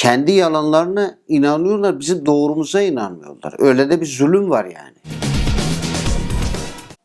kendi yalanlarına inanıyorlar, bizim doğrumuza inanmıyorlar. Öyle de bir zulüm var yani.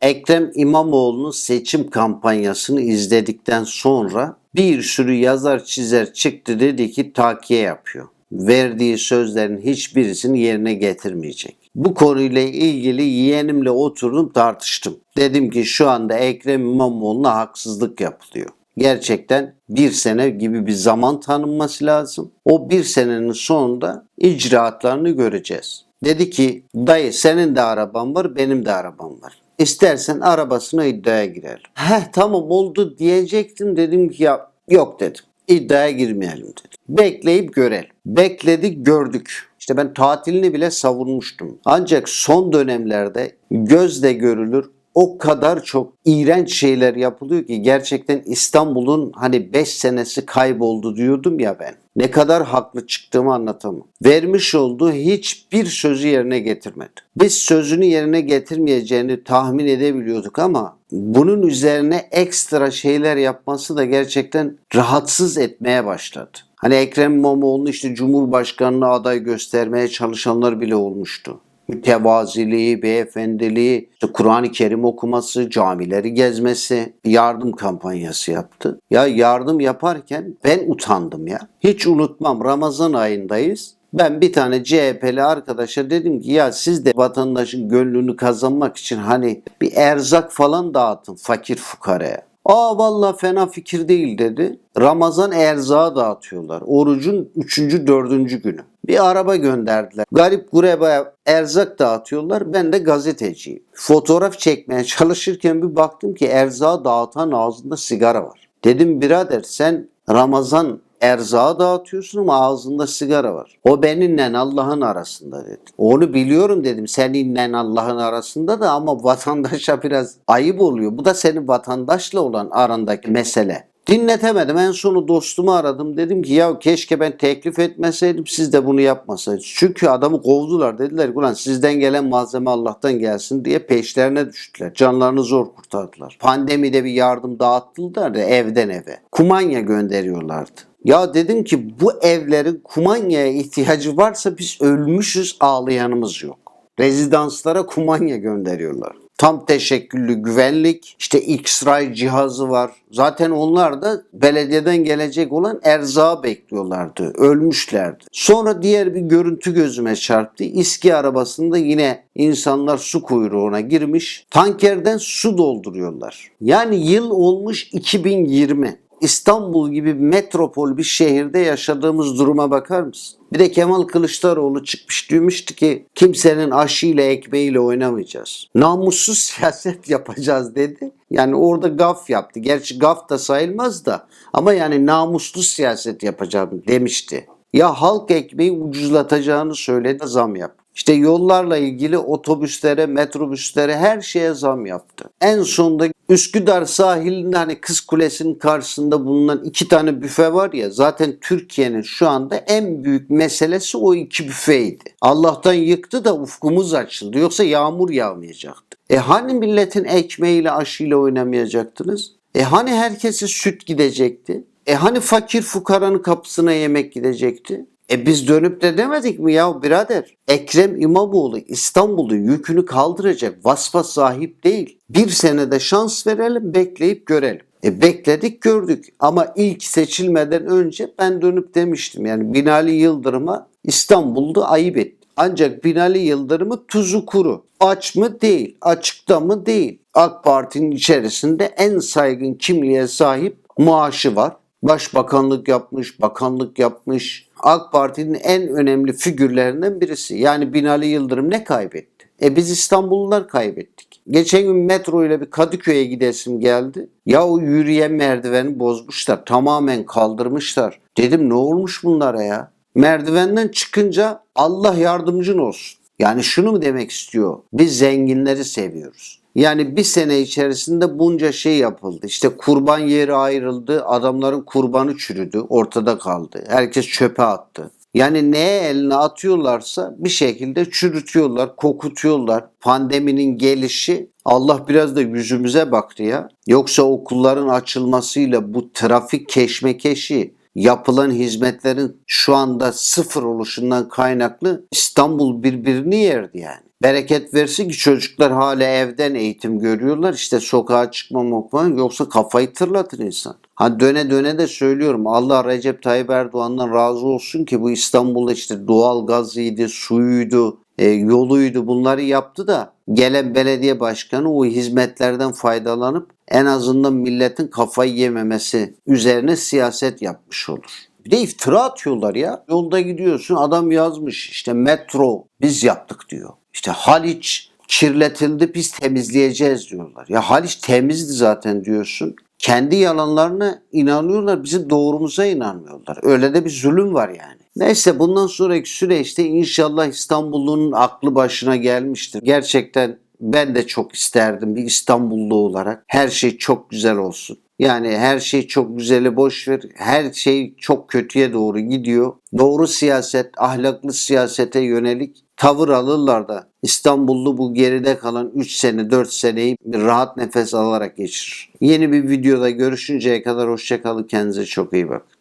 Ekrem İmamoğlu'nun seçim kampanyasını izledikten sonra bir sürü yazar çizer çıktı dedi ki takiye yapıyor. Verdiği sözlerin hiçbirisini yerine getirmeyecek. Bu konuyla ilgili yeğenimle oturdum tartıştım. Dedim ki şu anda Ekrem İmamoğlu'na haksızlık yapılıyor. Gerçekten bir sene gibi bir zaman tanınması lazım. O bir senenin sonunda icraatlarını göreceğiz. Dedi ki dayı senin de araban var benim de arabam var. İstersen arabasına iddiaya girelim. Heh tamam oldu diyecektim dedim ki ya yok dedim. İddiaya girmeyelim dedim. Bekleyip görelim. Bekledik gördük. İşte ben tatilini bile savunmuştum. Ancak son dönemlerde gözle görülür o kadar çok iğrenç şeyler yapılıyor ki gerçekten İstanbul'un hani 5 senesi kayboldu diyordum ya ben. Ne kadar haklı çıktığımı anlatamam. Vermiş olduğu hiçbir sözü yerine getirmedi. Biz sözünü yerine getirmeyeceğini tahmin edebiliyorduk ama bunun üzerine ekstra şeyler yapması da gerçekten rahatsız etmeye başladı. Hani Ekrem İmamoğlu'nu işte Cumhurbaşkanlığı aday göstermeye çalışanlar bile olmuştu mütevaziliği, beyefendiliği, işte Kur'an-ı Kerim okuması, camileri gezmesi, yardım kampanyası yaptı. Ya yardım yaparken ben utandım ya. Hiç unutmam Ramazan ayındayız. Ben bir tane CHP'li arkadaşa dedim ki ya siz de vatandaşın gönlünü kazanmak için hani bir erzak falan dağıtın fakir fukaraya. Aa vallahi fena fikir değil dedi. Ramazan erzağı dağıtıyorlar. Orucun 3. 4. günü. Bir araba gönderdiler. Garip gureba erzak dağıtıyorlar. Ben de gazeteciyim. Fotoğraf çekmeye çalışırken bir baktım ki erzağı dağıtan ağzında sigara var. Dedim birader sen Ramazan erzağı dağıtıyorsun ama ağzında sigara var. O benimle Allah'ın arasında dedi. Onu biliyorum dedim seninle Allah'ın arasında da ama vatandaşa biraz ayıp oluyor. Bu da senin vatandaşla olan arandaki mesele. Dinletemedim. En sonu dostumu aradım. Dedim ki ya keşke ben teklif etmeseydim siz de bunu yapmasaydınız. Çünkü adamı kovdular. Dediler ki ulan sizden gelen malzeme Allah'tan gelsin diye peşlerine düştüler. Canlarını zor kurtardılar. Pandemide bir yardım dağıttılar da evden eve. Kumanya gönderiyorlardı. Ya dedim ki bu evlerin kumanyaya ihtiyacı varsa biz ölmüşüz ağlayanımız yok. Rezidanslara kumanya gönderiyorlar. Tam teşekküllü güvenlik, işte X-ray cihazı var. Zaten onlar da belediyeden gelecek olan erzağı bekliyorlardı. Ölmüşlerdi. Sonra diğer bir görüntü gözüme çarptı. İSKİ arabasında yine insanlar su kuyruğuna girmiş. Tankerden su dolduruyorlar. Yani yıl olmuş 2020. İstanbul gibi metropol bir şehirde yaşadığımız duruma bakar mısın? Bir de Kemal Kılıçdaroğlu çıkmış demişti ki kimsenin aşıyla ekmeğiyle oynamayacağız. Namussuz siyaset yapacağız dedi. Yani orada gaf yaptı. Gerçi gaf da sayılmaz da ama yani namuslu siyaset yapacağım demişti. Ya halk ekmeği ucuzlatacağını söyledi zam yap. İşte yollarla ilgili otobüslere, metrobüslere her şeye zam yaptı. En sonunda Üsküdar sahilinde hani Kız Kulesi'nin karşısında bulunan iki tane büfe var ya zaten Türkiye'nin şu anda en büyük meselesi o iki büfeydi. Allah'tan yıktı da ufkumuz açıldı yoksa yağmur yağmayacaktı. E hani milletin ekmeğiyle aşıyla oynamayacaktınız? E hani herkese süt gidecekti? E hani fakir fukaranın kapısına yemek gidecekti? E biz dönüp de demedik mi ya birader? Ekrem İmamoğlu İstanbul'u yükünü kaldıracak vasfa sahip değil. Bir senede şans verelim bekleyip görelim. E bekledik gördük ama ilk seçilmeden önce ben dönüp demiştim yani Binali Yıldırım'a İstanbul'da ayıp etti. Ancak Binali Yıldırım'ı tuzu kuru. Aç mı değil, açıkta mı değil. AK Parti'nin içerisinde en saygın kimliğe sahip maaşı var. Başbakanlık yapmış, bakanlık yapmış. AK Parti'nin en önemli figürlerinden birisi. Yani Binali Yıldırım ne kaybetti? E biz İstanbullular kaybettik. Geçen gün metro ile bir Kadıköy'e gidesim geldi. Ya o yürüyen merdiveni bozmuşlar. Tamamen kaldırmışlar. Dedim ne olmuş bunlara ya? Merdivenden çıkınca Allah yardımcın olsun. Yani şunu mu demek istiyor? Biz zenginleri seviyoruz. Yani bir sene içerisinde bunca şey yapıldı. İşte kurban yeri ayrıldı. Adamların kurbanı çürüdü. Ortada kaldı. Herkes çöpe attı. Yani neye eline atıyorlarsa bir şekilde çürütüyorlar, kokutuyorlar. Pandeminin gelişi Allah biraz da yüzümüze baktı ya. Yoksa okulların açılmasıyla bu trafik keşmekeşi yapılan hizmetlerin şu anda sıfır oluşundan kaynaklı İstanbul birbirini yerdi yani. Bereket versin ki çocuklar hala evden eğitim görüyorlar. İşte sokağa çıkmamak falan yoksa kafayı tırlatır insan. Ha döne döne de söylüyorum Allah Recep Tayyip Erdoğan'dan razı olsun ki bu İstanbul'da işte doğal gazıydı, suyuydu, e, yoluydu bunları yaptı da gelen belediye başkanı o hizmetlerden faydalanıp en azından milletin kafayı yememesi üzerine siyaset yapmış olur. Bir de iftira atıyorlar ya. Yolda gidiyorsun adam yazmış işte metro biz yaptık diyor. İşte Haliç kirletildi biz temizleyeceğiz diyorlar. Ya Haliç temizdi zaten diyorsun. Kendi yalanlarına inanıyorlar bizim doğrumuza inanmıyorlar. Öyle de bir zulüm var yani. Neyse bundan sonraki süreçte inşallah İstanbullu'nun aklı başına gelmiştir. Gerçekten ben de çok isterdim bir İstanbullu olarak. Her şey çok güzel olsun. Yani her şey çok güzeli boş ver. Her şey çok kötüye doğru gidiyor. Doğru siyaset, ahlaklı siyasete yönelik tavır alırlar da İstanbullu bu geride kalan 3 sene 4 seneyi rahat nefes alarak geçirir. Yeni bir videoda görüşünceye kadar hoşçakalın. Kendinize çok iyi bakın.